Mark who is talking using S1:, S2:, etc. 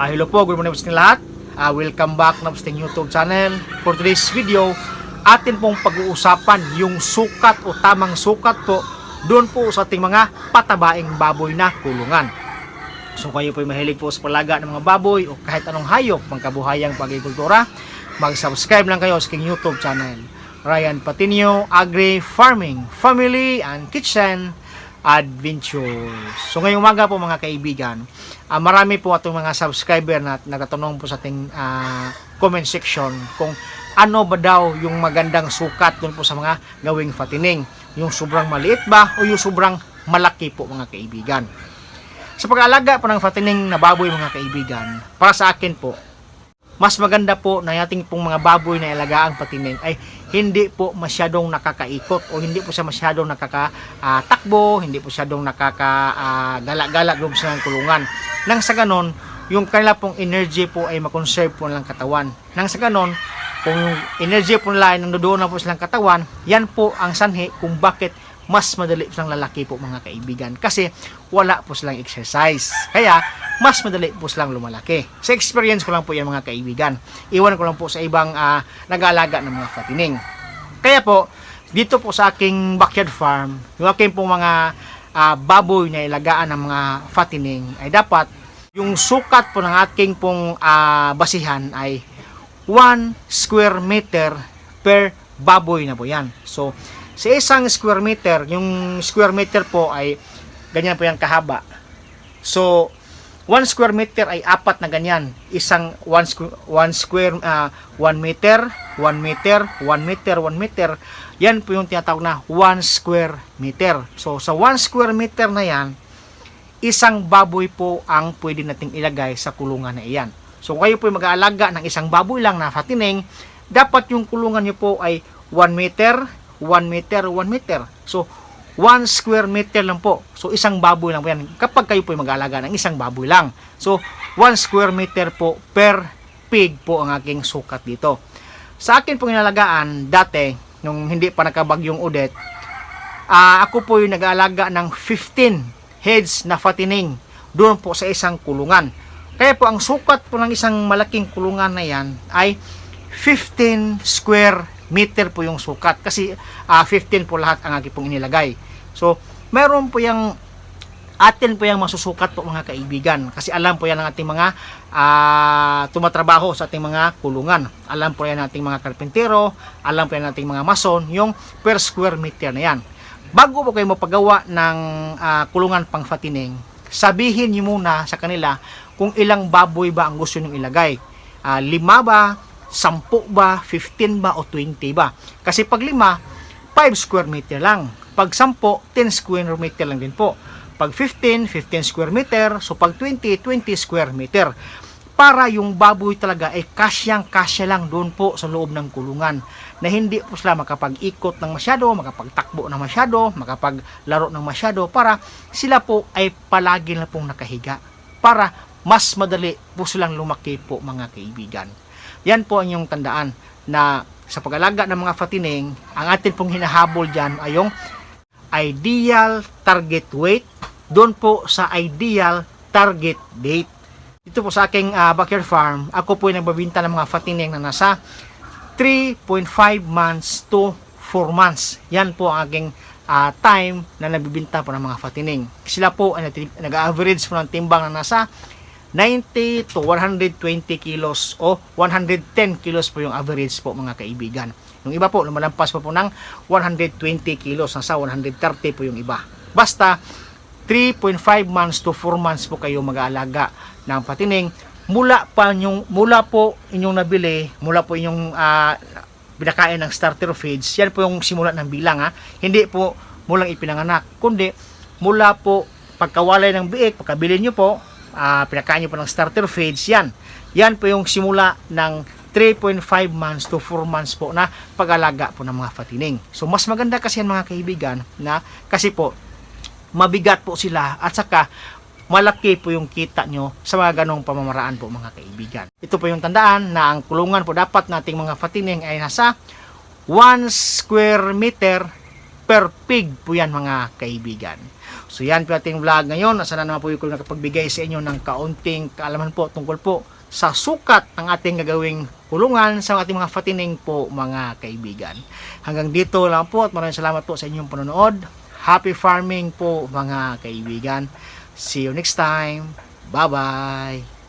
S1: Ah, hello po, good morning po sa lahat. Ah, welcome back na po sa YouTube channel. For today's video, atin pong pag-uusapan yung sukat o tamang sukat po doon po sa ating mga patabaing baboy na kulungan. So kayo po mahilig po sa palaga ng mga baboy o kahit anong hayop pangkabuhayang pag-agrikultura, mag-subscribe lang kayo sa aking YouTube channel. Ryan Patinio Agri Farming Family and Kitchen Adventures. So ngayong umaga po mga kaibigan, ah, marami po atong mga subscriber na nagtatanong po sa ating ah, comment section kung ano ba daw yung magandang sukat doon po sa mga gawing fatining. Yung sobrang maliit ba o yung sobrang malaki po mga kaibigan. Sa pag-aalaga po ng fatining na baboy mga kaibigan, para sa akin po, mas maganda po na yating pong mga baboy na ilagaang patining ay hindi po masyadong nakakaikot o hindi po siya masyadong nakakatakbo, hindi po masyadong nakakagala-gala uh, sa ng kulungan. Nang sa ganon, yung kanila pong energy po ay makonserve po ng katawan. Nang sa ganon, kung yung energy po nila ay nandoon na po silang katawan, yan po ang sanhi kung bakit mas madali silang lalaki po mga kaibigan kasi wala po silang exercise. Kaya mas madali po silang lumalaki. Sa experience ko lang po yan mga kaibigan. Iwan ko lang po sa ibang uh, nag-aalaga ng mga fatining. Kaya po, dito po sa aking backyard farm, yung aking po mga uh, baboy na ilagaan ng mga fatining ay dapat yung sukat po ng aking pong uh, basihan ay 1 square meter per baboy na po yan. So, sa isang square meter, yung square meter po ay ganyan po yung kahaba. So, 1 square meter ay apat na ganyan. Isang 1 squ- one square, uh, 1 meter, 1 meter, 1 meter, 1 meter. Yan po yung tinatawag na 1 square meter. So, sa 1 square meter na yan, isang baboy po ang pwede nating ilagay sa kulungan na iyan. So, kayo po mag-aalaga ng isang baboy lang na fatining, dapat yung kulungan nyo po ay 1 meter, 1 meter, 1 meter. So, 1 square meter lang po. So, isang baboy lang po yan. Kapag kayo po mag-aalaga ng isang baboy lang. So, 1 square meter po per pig po ang aking sukat dito. Sa akin pong inalagaan, dati, nung hindi pa nakabagyong udet, uh, ako po yung nag-aalaga ng 15 heads na fatining doon po sa isang kulungan. Kaya po ang sukat po ng isang malaking kulungan na yan ay 15 square meter po yung sukat kasi uh, 15 po lahat ang aking pong inilagay. So, meron po yung atin po yung masusukat po mga kaibigan kasi alam po yan ng ating mga uh, tumatrabaho sa ating mga kulungan. Alam po yan ng ating mga karpentero, alam po yan ng ating mga mason, yung per square meter na yan. Bago po kayo mapagawa ng uh, kulungan pang fatining, sabihin niyo muna sa kanila kung ilang baboy ba ang gusto niyo ilagay. Uh, lima ba, 10 ba, 15 ba o 20 ba. Kasi pag 5, 5 square meter lang. Pag 10, 10 square meter lang din po. Pag 15, 15 square meter. So pag 20, 20 square meter. Para yung baboy talaga ay kasyang kasya lang doon po sa loob ng kulungan. Na hindi po sila makapag-ikot ng masyado, makapagtakbo ng masyado, makapaglaro ng masyado para sila po ay palagi na pong nakahiga. Para mas madali po silang lumaki po mga kaibigan. Yan po ang inyong tandaan na sa pag-alaga ng mga fatining, ang atin pong hinahabol dyan ay yung ideal target weight doon po sa ideal target date. Dito po sa aking uh, backyard farm, ako po ay nagbabinta ng mga fatining na nasa 3.5 months to 4 months. Yan po ang aking uh, time na nabibinta po ng mga fatining. Sila po ay nag-average po ng timbang na nasa 90 to 120 kilos o 110 kilos po yung average po mga kaibigan. Yung iba po, lumalampas po po ng 120 kilos, nasa 130 po yung iba. Basta, 3.5 months to 4 months po kayo mag-aalaga ng patining. Mula pa yung, mula po inyong nabili, mula po inyong uh, binakain ng starter feeds, yan po yung simula ng bilang ha. Hindi po mulang ipinanganak, kundi mula po pagkawalay ng biik, pagkabili nyo po, uh, pinakain nyo po ng starter feeds, yan. Yan po yung simula ng 3.5 months to 4 months po na pag-alaga po ng mga fatining. So, mas maganda kasi yan mga kaibigan na kasi po, mabigat po sila at saka malaki po yung kita nyo sa mga ganong pamamaraan po mga kaibigan. Ito po yung tandaan na ang kulungan po dapat nating mga fatining ay nasa 1 square meter per pig po yan mga kaibigan. So yan po ating vlog ngayon. Sana naman po yung nakapagbigay sa inyo ng kaunting kaalaman po tungkol po sa sukat ng ating gagawing kulungan sa ating mga fatining po mga kaibigan. Hanggang dito lang po at maraming salamat po sa inyong panonood. Happy farming po mga kaibigan. See you next time. Bye-bye.